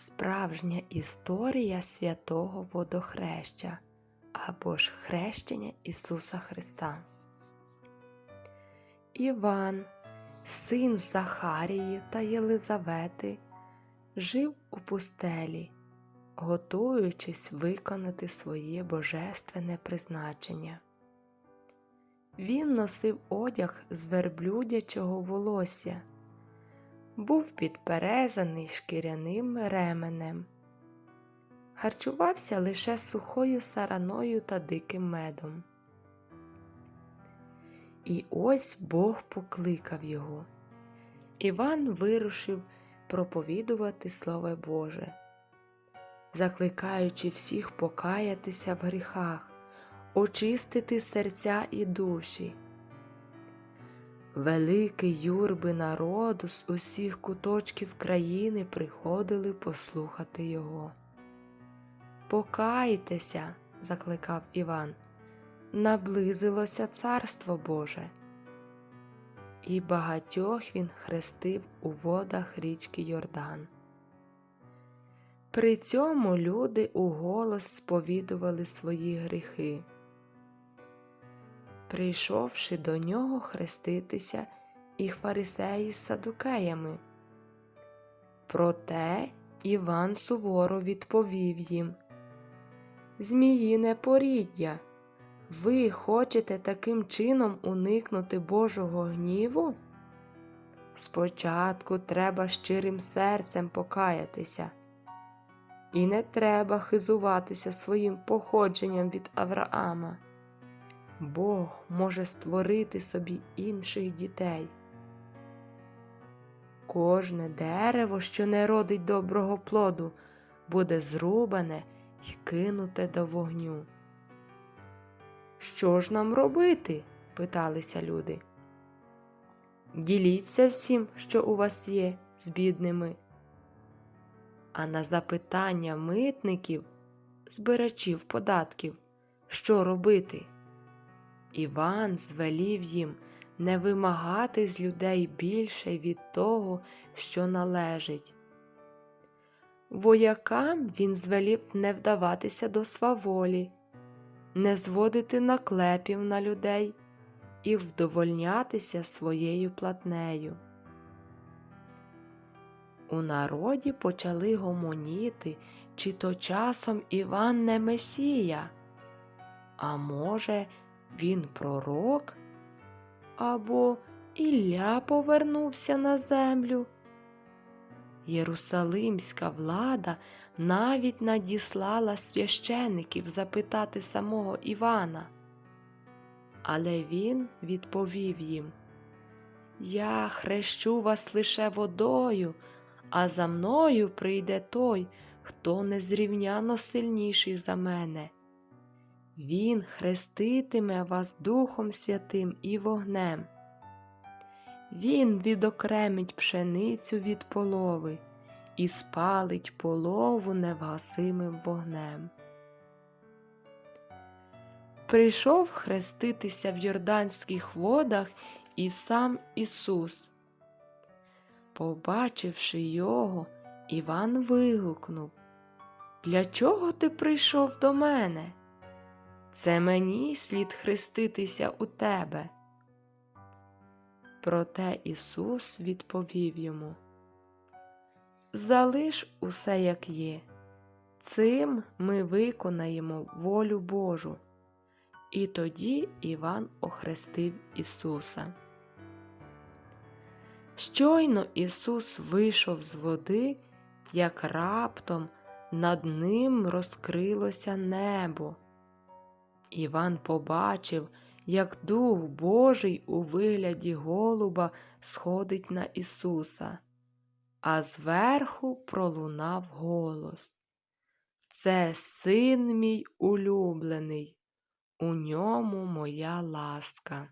Справжня історія святого водохреща або ж хрещення Ісуса Христа. Іван, син Захарії та Єлизавети, жив у пустелі, готуючись виконати своє божественне призначення. Він носив одяг з верблюдячого волосся, був підперезаний шкіряним ременем, харчувався лише сухою сараною та диким медом. І ось Бог покликав його. Іван вирушив проповідувати Слово Боже, закликаючи всіх покаятися в гріхах, очистити серця і душі. Великі юрби народу з усіх куточків країни приходили послухати його. Покайтеся, закликав Іван, наблизилося Царство Боже. І багатьох він хрестив у водах річки Йордан. При цьому люди уголос сповідували свої гріхи. Прийшовши до нього хреститися і фарисеї з садукеями. Проте Іван суворо відповів їм Зміїне поріддя, ви хочете таким чином уникнути Божого гніву? Спочатку треба щирим серцем покаятися, і не треба хизуватися своїм походженням від Авраама. Бог може створити собі інших дітей. Кожне дерево, що не родить доброго плоду, буде зрубане й кинуте до вогню. Що ж нам робити? питалися люди. Діліться всім, що у вас є, з бідними. А на запитання митників, збирачів податків, що робити? Іван звелів їм не вимагати з людей більше від того, що належить. Воякам він звелів не вдаватися до сваволі, не зводити наклепів на людей і вдовольнятися своєю платнею. У народі почали гомоніти, чи то часом Іван не Месія, а може, він пророк? Або Ілля повернувся на землю. Єрусалимська влада навіть надіслала священиків запитати самого Івана. Але він відповів їм Я хрещу вас лише водою, а за мною прийде той, хто незрівняно сильніший за мене. Він хреститиме вас Духом Святим і вогнем. Він відокремить пшеницю від полови і спалить полову невгасимим вогнем. Прийшов хреститися в Йорданських водах і сам Ісус. Побачивши його, Іван вигукнув Для чого ти прийшов до мене? Це мені слід хреститися у тебе. Проте Ісус відповів йому Залиш усе, як є, цим ми виконаємо волю Божу. І тоді Іван охрестив Ісуса. Щойно Ісус вийшов з води, як раптом над ним розкрилося небо. Іван побачив, як Дух Божий у вигляді голуба сходить на Ісуса, а зверху пролунав голос Це син мій улюблений, у ньому моя ласка.